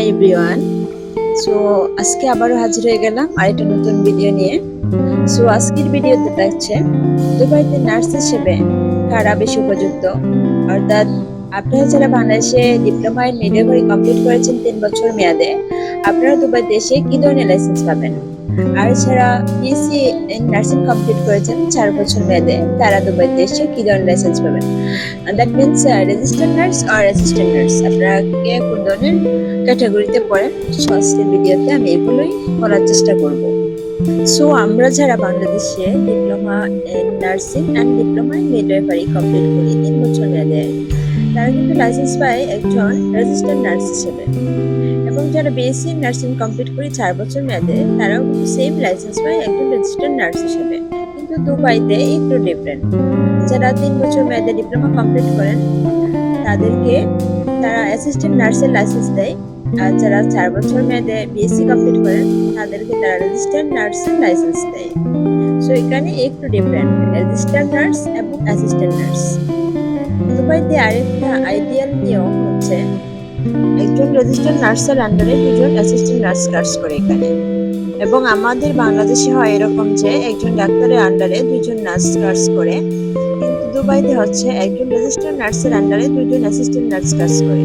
Hi everyone so আজকে আবারও হাজির হয়ে গেলাম আরেকটা নতুন ভিডিও নিয়ে। সো আজকের ভিডিওতে দেখছে দুবাইতে নার্স হিসেবে কারা বেশি উপযুক্ত। অর্থাৎ আপনারা যারা বাংলাদেশে ডিপ্লোমা ইন মিডওয়াইফারি কমপ্লিট করেছেন তিন বছর মেয়াদে, আপনারা দুবাইতে দেশে কী ধরনের লাইসেন্স পাবেন? আর এছাড়া বিএসসি ইন নার্সিং কমপ্লিট করেছেন চার বছর মেয়াদে। তারা দুবাইতে এসে কি ধরনের লাইসেন্স পাবেন? দ্যাট মিনস রেজিস্টার্ড নার্স আর অ্যাসিস্ট্যান্ট নার্স আপনারা কে কোন ধরনের ক্যাটাগরিতে পড়েন? সো আজকের ভিডিওতে আমি এগুলোই বলার চেষ্টা করব। সো আমরা যারা বাংলাদেশে diploma in nursing and diploma in midwifery complete করি তিন বছর মেয়াদে, তারা কিন্তু লাইসেন্স পায় একজন রেজিস্টার্ড নার্স হিসেবে। এবং যারা বিএসসি নার্সিং কমপ্লিট করি চার বছর মেয়াদে, তারাও কিন্তু সেম লাইসেন্স পায় একজন রেজিস্টার্ড নার্স হিসেবে। কিন্তু দুবাইতে একটু ডিফারেন্ট যারা তিন বছর মেয়াদে ডিপ্লোমা কমপ্লিট করেন, তাদেরকে তারা অ্যাসিস্ট্যান্ট নার্সের লাইসেন্স দেয়। আর যারা চার বছর মেয়াদে বিএসসি কমপ্লিট করেন, তাদেরকে তারা রেজিস্টার্ড নার্সের লাইসেন্স দেয়। সো এখানে একটু ডিফারেন্ট রেজিস্টার্ড নার্স এবং অ্যাসিস্ট্যান্ট নার্স দুবাইতে আরেকটা আইডিয়াল নিয়ম হচ্ছে একজন রেজিস্টার্ড নার্সের আন্ডারে দুজন অ্যাসিস্ট্যান্ট নার্স কাজ করে এখানে। এবং আমাদের বাংলাদেশে হয় এরকম যে একজন ডাক্তারের আন্ডারে দুজন নার্স কাজ করে, কিন্তু দুবাইতে হচ্ছে একজন রেজিস্টার্ড নার্সের আন্ডারে দুজন অ্যাসিস্ট্যান্ট নার্স কাজ করে।